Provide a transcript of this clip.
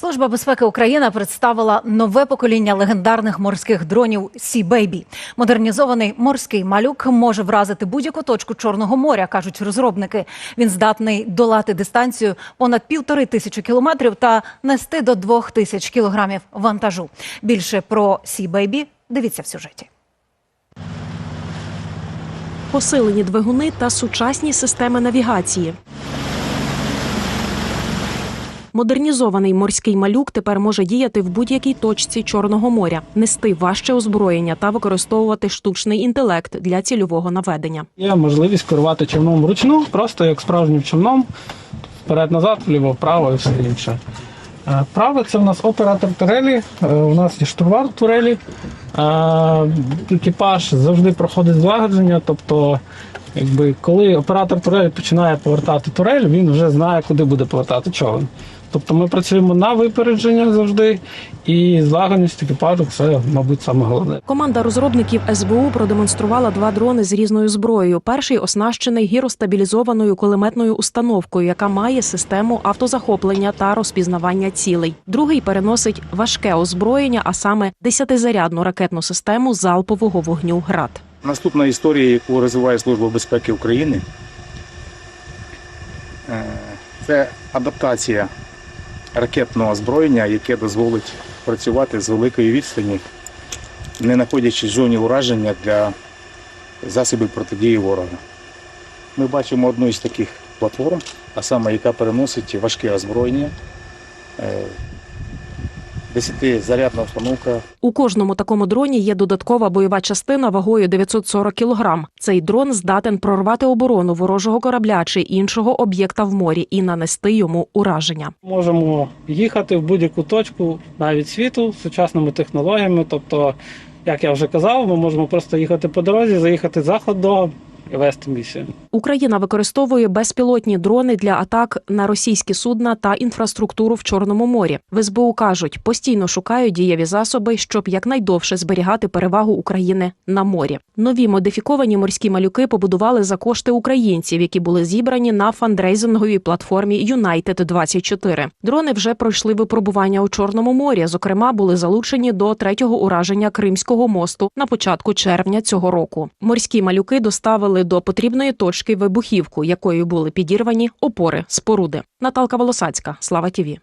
Служба безпеки України представила нове покоління легендарних морських дронів Sea Baby. Модернізований морський малюк може вразити будь-яку точку Чорного моря, кажуть розробники. Він здатний долати дистанцію понад півтори тисячі кілометрів та нести до двох тисяч кілограмів вантажу. Більше про Sea Baby дивіться в сюжеті. посилені двигуни та сучасні системи навігації. Модернізований морський малюк тепер може діяти в будь-якій точці Чорного моря, нести важче озброєння та використовувати штучний інтелект для цільового наведення. Є можливість керувати човном вручну, просто як справжнім човном, вперед-назад, вліво-вправо і все інше. Е, Право це у нас оператор турелі, е, у нас є штурвал турелі. Е, Екіпаж завжди проходить злагодження, тобто, якби, коли оператор турелі починає повертати турель, він вже знає, куди буде повертати човен. Тобто ми працюємо на випередження завжди, і злагодженість екіпажу це, мабуть, саме головне. Команда розробників СБУ продемонструвала два дрони з різною зброєю. Перший оснащений гіростабілізованою кулеметною установкою, яка має систему автозахоплення та розпізнавання цілей. Другий переносить важке озброєння, а саме десятизарядну ракетну систему залпового вогню ГРАД. Наступна історія, яку розвиває Служба безпеки України, е, це адаптація ракетного озброєння, яке дозволить працювати з великої відстані, не знаходячись в зоні ураження для засобів протидії ворога. Ми бачимо одну із таких платформ, а саме яка переносить важке озброєння. Е, Десятизарядна установка У кожному такому дроні є додаткова бойова частина вагою 940 кг. Цей дрон здатен прорвати оборону ворожого корабля чи іншого об'єкта в морі і нанести йому ураження. Можемо їхати в будь-яку точку навіть світу сучасними технологіями. Тобто, як я вже казав, ми можемо просто їхати по дорозі, заїхати за ходом вести місію. Україна використовує безпілотні дрони для атак на російські судна та інфраструктуру в Чорному морі. В СБУ кажуть, постійно шукають дієві засоби, щоб якнайдовше зберігати перевагу України на морі. Нові модифіковані морські малюки побудували за кошти українців, які були зібрані на фандрейзинговій платформі United 24 Дрони вже пройшли випробування у Чорному морі. Зокрема, були залучені до третього ураження Кримського мосту на початку червня цього року. Морські малюки доставили до потрібної точки вибухівку, якою були підірвані опори споруди. Наталка Волосацька, Слава Тіві.